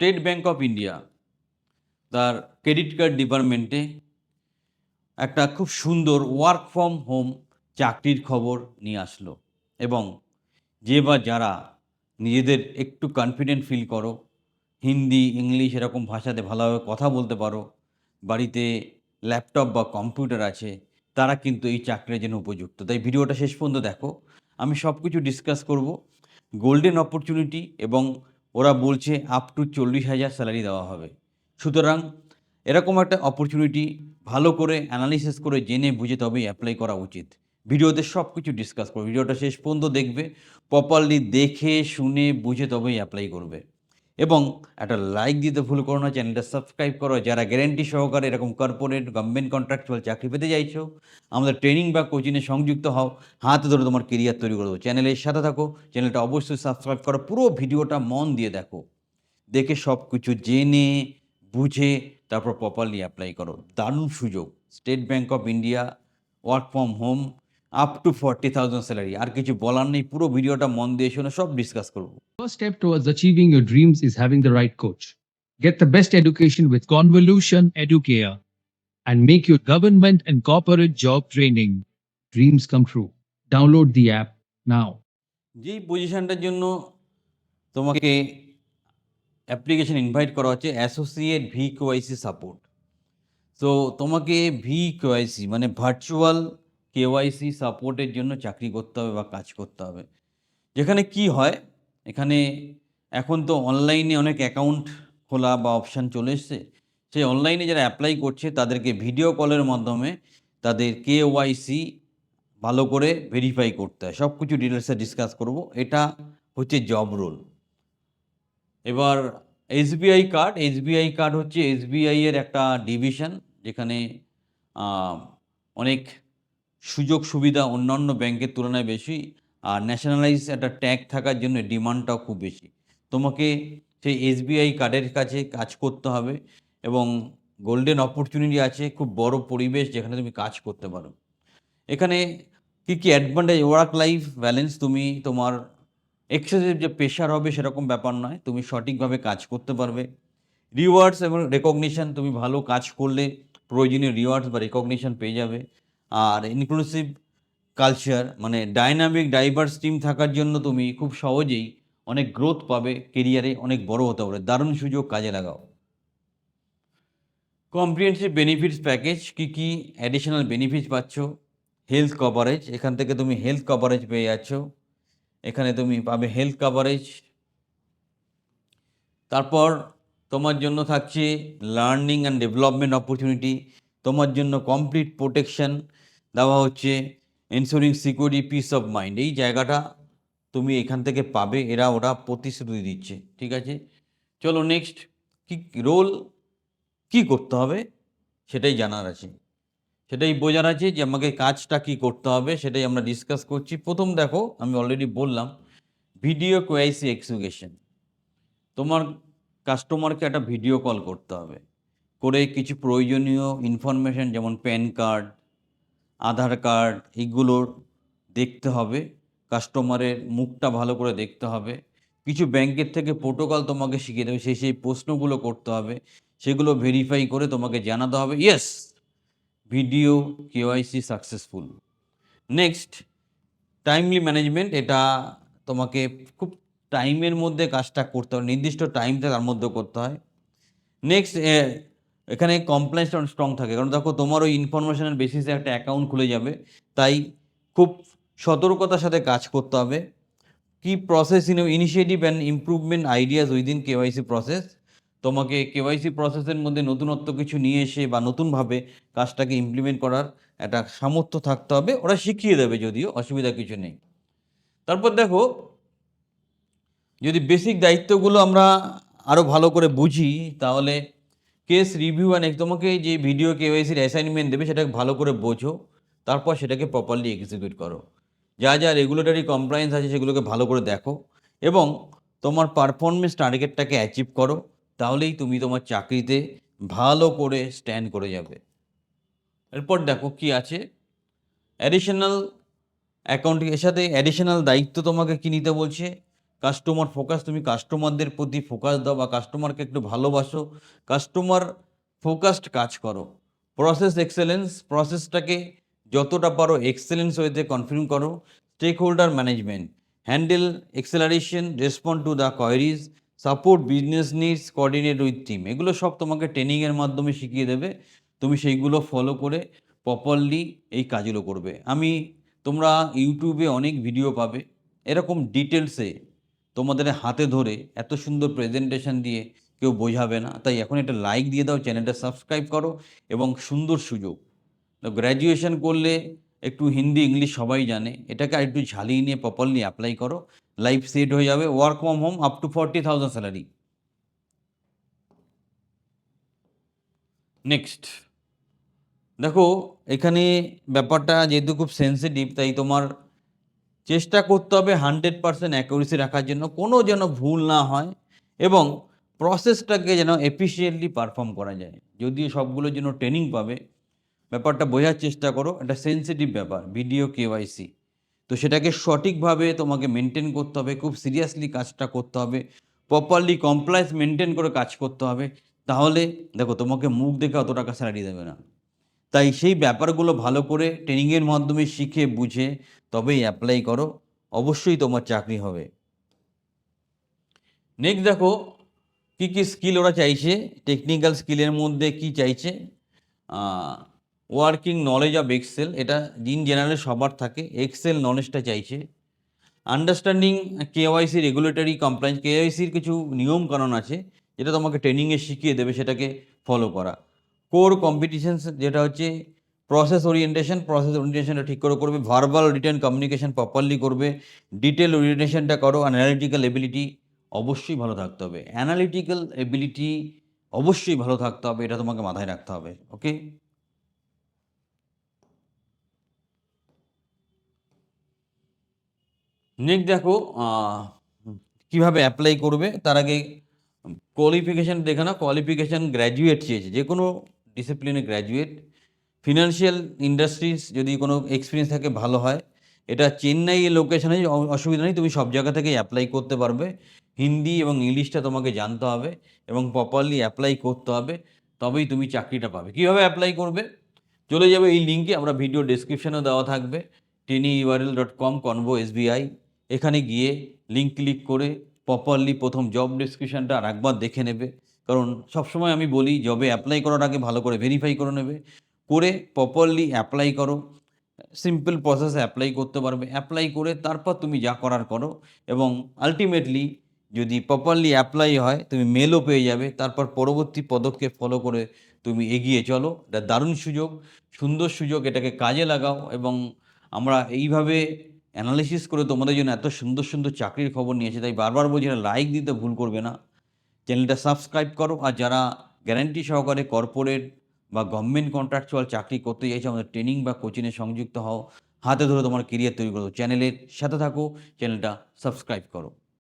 State Bank of India তার credit card ডিপার্টমেন্টে একটা খুব সুন্দর ওয়ার্ক ফ্রম হোম চাকরির খবর নিয়ে আসলো এবং যে বা যারা নিজেদের একটু কনফিডেন্ট ফিল করো, হিন্দি, ইংলিশ এরকম ভাষাতে ভালোভাবে কথা বলতে পারো, বাড়িতে ল্যাপটপ বা কম্পিউটার আছে, তারা কিন্তু এই চাকরির জন্য উপযুক্ত। তাই ভিডিওটা শেষ পর্যন্ত দেখো। আমি সব কিছু ডিসকাস করব। গোল্ডেন অপরচুনিটি এবং ওরা বলছে আপ টু চল্লিশ হাজার স্যালারি দেওয়া হবে। সুতরাং এরকম একটা অপরচুনিটি ভালো করে অ্যানালিসিস করে জেনে বুঝে তবেই অ্যাপ্লাই করা উচিত। ভিডিওতে সব কিছু ডিসকাস করবে। ভিডিওটা শেষ পর্যন্ত দেখবে। প্রপারলি দেখে, শুনে, বুঝে তবেই অ্যাপ্লাই করবে। এবং একটা লাইক দিতে ভুল করো না চ্যানেলটা সাবস্ক্রাইব করো। যারা গ্যারেন্টি সহকারে এরকম কর্পোরেট গভর্নমেন্ট কন্ট্রাকচুয়াল চাকরি পেতে চাইছো, আমাদের ট্রেনিং বা কোচিংয়ে সংযুক্ত হও। হাতে ধরে তোমার কেরিয়ার তৈরি করে দেবো। চ্যানেলের সাথে থাকো চ্যানেলটা অবশ্যই সাবস্ক্রাইব করো। পুরো ভিডিওটা মন দিয়ে দেখো। দেখে সব কিছু জেনে, বুঝে, তারপর প্রপারলি অ্যাপ্লাই করো। দারুণ সুযোগ। State Bank of India work from home up to forty thousand salary আর কিছু বলার নেই পুরো ভিডিওটা মন দিয়ে শুনে সব ডিসকাস করব First step towards achieving your dreams is having the right coach. Get the best education with Convolution Educare and make your government and corporate job training dreams come true. Download the app now. যেই পজিশনটার জন্য তোমাকে application invite করা হচ্ছে associate V KYC support তো তোমাকে V KYC মানে virtual KYC সাপোর্টের জন্য চাকরি করতে হবে বা কাজ করতে হবে। যেখানে কি হয়, এখানে এখন তো অনলাইনে অনেক অ্যাকাউন্ট খোলা বা অপশান চলে এসছে। সেই অনলাইনে যারা অ্যাপ্লাই করছে, তাদেরকে ভিডিও কলের মাধ্যমে তাদের কেওয়াইসি ভালো করে ভেরিফাই করতে হয়। সব কিছু ডিটেলসে ডিসকাস করব। এটা হচ্ছে জব রোল এবার এসবিআই কার্ড এসবিআই কার্ড হচ্ছে এসবিআই এর একটা ডিভিশন যেখানে অনেক সুযোগ সুবিধা অন্যান্য ব্যাংকের তুলনায় বেশি আর ন্যাশনালাইজ একটা ট্যাগ থাকার জন্য ডিমান্ডটাও খুব বেশি। তোমাকে সেই এসবিআই কার্ডের কাছে কাজ করতে হবে এবং গোল্ডেন অপরচুনিটি আছে খুব বড় পরিবেশ যেখানে তুমি কাজ করতে পারো। এখানে কী কী অ্যাডভান্টেজ ওয়ার্ক লাইফ ব্যালেন্স তুমি তোমার এক্সেসিভ যে প্রেশার হবে সেরকম ব্যাপার নয়, তুমি সঠিকভাবে কাজ করতে পারবে। রিওয়ার্ডস এবং রেকগনিশন তুমি ভালো কাজ করলে প্রয়োজনীয় রিওয়ার্ডস বা রেকগনিশন পেয়ে যাবে। আর ইনক্লুসিভ কালচার মানে ডাইনামিক ডাইভার্স টিম থাকার জন্য তুমি খুব সহজেই অনেক গ্রোথ পাবে কেরিয়ারে অনেক বড় হতে পারে দারুণ সুযোগ কাজে লাগাও। কম্প্রিহেন্সিভ বেনিফিটস প্যাকেজ কী কী অ্যাডিশনাল বেনিফিটস পাচ্ছ? হেলথ কভারেজ এখান থেকে তুমি হেলথ কভারেজ পেয়ে যাচ্ছ। এখানে তুমি পাবে হেলথ কভারেজ তারপর তোমার জন্য থাকছে লার্নিং অ্যান্ড ডেভেলপমেন্ট অপরচুনিটি তোমার জন্য কমপ্লিট প্রোটেকশন দেওয়া হচ্ছে insuring security peace of mind এই জায়গাটা তুমি এখান থেকে পাবে, এরা ওরা প্রতিশ্রুতি দিচ্ছে, ঠিক আছে? চলো নেক্সট কি রোল কি করতে হবে সেটাই জানার আছে। সেটাই বোঝার আছে যে আমাকে কাজটা কি করতে হবে, সেটাই আমরা ডিসকাস করছি। প্রথম দেখো, আমি অলরেডি বললাম ভিডিও কোয়াইসি এক্সিকিউশন তোমার কাস্টমারকে একটা ভিডিও কল করতে হবে। করে কিছু প্রয়োজনীয় ইনফরমেশন যেমন প্যান কার্ড আধার কার্ড এইগুলোর দেখতে হবে, কাস্টমারের মুখটা ভালো করে দেখতে হবে। কিছু ব্যাংকের থেকে প্রোটোকল তোমাকে শিখিয়ে দেবে, সেই সেই প্রশ্নগুলো করতে হবে, সেগুলো ভেরিফাই করে তোমাকে জানাতে হবে yes video KYC successful next timely management এটা তোমাকে খুব টাইমের মধ্যে কাজটা করতে হবে, নির্দিষ্ট টাইমটা তার মধ্যে করতে হয়। নেক্সট এখানে কমপ্লেন্সটা স্ট্রং থাকে। কারণ দেখো, তোমার ওই ইনফরমেশনের বেসিসে একটা অ্যাকাউন্ট খুলে যাবে। তাই খুব সতর্কতার সাথে কাজ করতে হবে। কি process in initiative and improvement ideas within KYC process তোমাকে কেওয়াইসি প্রসেসের মধ্যে নতুনত্ব কিছু নিয়ে এসে বা নতুনভাবে কাজটাকে ইমপ্লিমেন্ট করার একটা সামর্থ্য থাকতে হবে। ওরা শিখিয়ে দেবে যদিও, অসুবিধা কিছু নেই। তারপর দেখো, যদি বেসিক দায়িত্বগুলো আমরা আরও ভালো করে বুঝি, তাহলে কেস রিভিউ অ্যান্ড তোমাকে যে ভিডিও কেওয়াইসির অ্যাসাইনমেন্ট দেবে, সেটাকে ভালো করে বোঝো, তারপর সেটাকে প্রপারলি এক্সিকিউট করো। যা যা রেগুলেটরি কমপ্লায়েন্স আছে, সেগুলোকে ভালো করে দেখো এবং তোমার পারফরমেন্স টার্গেটটাকে অ্যাচিভ করো, তাহলেই তুমি তোমার চাকরিতে ভালো করে স্ট্যান্ড করে যাবে। এরপর দেখো কি আছে। অ্যাডিশনাল অ্যাকাউন্ট এর সাথে অ্যাডিশনাল দায়িত্ব তোমাকে কি নিতে বলছে? কাস্টমার ফোকাস তুমি কাস্টমারদের প্রতি ফোকাস দাও বা কাস্টমারকে একটু ভালোবাসো কাস্টমার ফোকাসড কাজ করো। প্রসেস এক্সেলেন্স প্রসেসটাকে যতটা পারো এক্সেলেন্স ওয়েতে কনফার্ম করো। Stakeholder management handle acceleration respond to the queries support business needs coordinate with team এগুলো সব তোমাকে ট্রেনিংয়ের মাধ্যমে শিখিয়ে দেবে। তুমি সেইগুলো ফলো করে প্রপারলি এই কাজগুলো করবে। আমি তোমরা ইউটিউবে অনেক ভিডিও পাবে। এরকম ডিটেলসে তোমাদের হাতে ধরে এত সুন্দর প্রেজেন্টেশন দিয়ে কেউ বোঝাবে না। তাই এখন একটা লাইক দিয়ে দাও চ্যানেলটা সাবস্ক্রাইব করো এবং সুন্দর সুযোগ। গ্র্যাজুয়েশন করলে একটু হিন্দি ইংলিশ সবাই জানে। এটাকে আর একটু ঝালিয়ে নিয়ে প্রপারলি অ্যাপ্লাই করো। লাইফ সেট হয়ে যাবে। Work from home up to forty thousand salary next দেখো, এখানে ব্যাপারটা যেহেতু খুব সেন্সিটিভ তাই তোমার চেষ্টা করতে হবে হান্ড্রেড পারসেন্ট অ্যাকুরেসি রাখার জন্য, কোনো যেন ভুল না হয় এবং প্রসেসটাকে যেন এফিসিয়েন্টলি পারফর্ম করা যায়। যদিও সবগুলোর জন্য ট্রেনিং পাবে, ব্যাপারটা বোঝার চেষ্টা করো এটা সেন্সিটিভ ব্যাপার ভিডিও কেওয়াইসি তো সেটাকে সঠিকভাবে তোমাকে মেনটেন করতে হবে, খুব সিরিয়াসলি কাজটা করতে হবে প্রপারলি কমপ্লায়েন্স মেনটেন করে কাজ করতে হবে, তাহলে দেখো তোমাকে মুখ দেখে অত টাকা স্যালারি দেবে না। তাই সেই ব্যাপারগুলো ভালো করে ট্রেনিংয়ের মাধ্যমে শিখে, বুঝে তবেই অ্যাপ্লাই করো। অবশ্যই তোমার চাকরি হবে। নেক্সট দেখো, কি কি স্কিল ওরা চাইছে? টেকনিক্যাল স্কিলের মধ্যে কি চাইছে? ওয়ার্কিং নলেজ অফ এক্সেল এটা ইন জেনারেল সবার থাকে। এক্সেল নলেজটা চাইছে। আন্ডারস্ট্যান্ডিং কেওয়াইসি রেগুলেটরি কমপ্লায়েন্স কেওয়াইসির কিছু নিয়ম কানুন আছে, যেটা তোমাকে ট্রেনিংয়ে শিখিয়ে দেবে, সেটাকে ফলো করা। কোর কম্পিটিশনস যেটা হচ্ছে প্রসেস ওরিয়েন্টেশন প্রসেস ওরিয়েন্টেশনটা ঠিক করে করবে ভার্বাল রিটার্ন কমিউনিকেশন প্রপারলি করবে ডিটেল ওরিয়েন্টেশনটা করো অ্যানালিটিক্যাল এবিলিটি অবশ্যই ভালো থাকতে হবে। অ্যানালিটিক্যাল এবিলিটি অবশ্যই ভালো থাকতে হবে, এটা তোমাকে মাথায় রাখতে হবে ওকে নেক্সট দেখো কীভাবে অ্যাপ্লাই করবে, তার আগে কোয়ালিফিকেশান দেখে না কোয়ালিফিকেশান গ্র্যাজুয়েট চেয়েছে যে কোনো ডিসিপ্লিনে গ্র্যাজুয়েট ফিনান্সিয়াল ইন্ডাস্ট্রিজ যদি কোনো এক্সপিরিয়েন্স থাকে, ভালো হয়। এটা চেন্নাই লোকেশনে অসুবিধা নেই, তুমি সব জায়গা থেকেই অ্যাপ্লাই করতে পারবে। হিন্দি এবং ইংলিশটা তোমাকে জানতে হবে এবং প্রপারলি অ্যাপ্লাই করতে হবে, তবেই তুমি চাকরিটা পাবে। কীভাবে অ্যাপ্লাই করবে? চলে যাবে এই লিঙ্কে আমরা ভিডিও ডেসক্রিপশানেও দেওয়া থাকবে। Tiny URL dot com convo SBI এখানে গিয়ে লিঙ্ক ক্লিক করে প্রপারলি প্রথম জব ডেসক্রিপশানটা আর একবার দেখে নেবে। কারণ সবসময় আমি বলি, জবে অ্যাপ্লাই করার আগে ভালো করে ভেরিফাই করে নেবে, করে প্রপারলি অ্যাপ্লাই করো সিম্পল প্রসেসে অ্যাপ্লাই করতে পারবে অ্যাপ্লাই করে তারপর তুমি যা করার করো এবং আলটিমেটলি যদি প্রপারলি অ্যাপ্লাই হয়, তুমি মেলও পেয়ে যাবে, তারপর পরবর্তী পদক্ষেপ ফলো করে তুমি এগিয়ে চলো। এটা দারুণ সুযোগ, সুন্দর সুযোগ, এটাকে কাজে লাগাও এবং আমরা এইভাবে অ্যানালিসিস করে তোমাদের জন্য এত সুন্দর সুন্দর চাকরির খবর নিয়েছে তাই বারবার বলছি লাইক দিতে ভুল করবে না। চ্যানেলটা সাবস্ক্রাইব করো আর যারা গ্যারান্টি সহকারে কর্পোরেট বা গভর্নমেন্ট কন্ট্রাকচুয়াল চাকরি করতে চাইছে, আমাদের ট্রেনিং বা কোচিংয়ে সংযুক্ত হও, হাতে ধরে তোমার কেরিয়ার তৈরি করো। চ্যানেলের সাথে থাকো, চ্যানেলটা সাবস্ক্রাইব করো।